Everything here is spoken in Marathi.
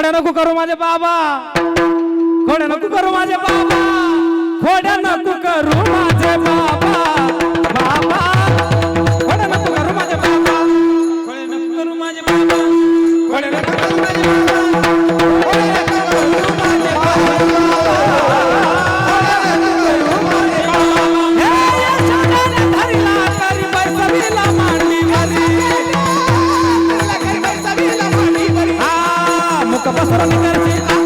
खोड्या नको करू माझे बाबा. खोड्या नको करू माझे बाबा. खोड्या नको करू माझे बाबा. बाबा. खोड्या नको करू माझे बाबा. खोड्या नको करू माझे बाबा. खोड्या Capaz para mi perfil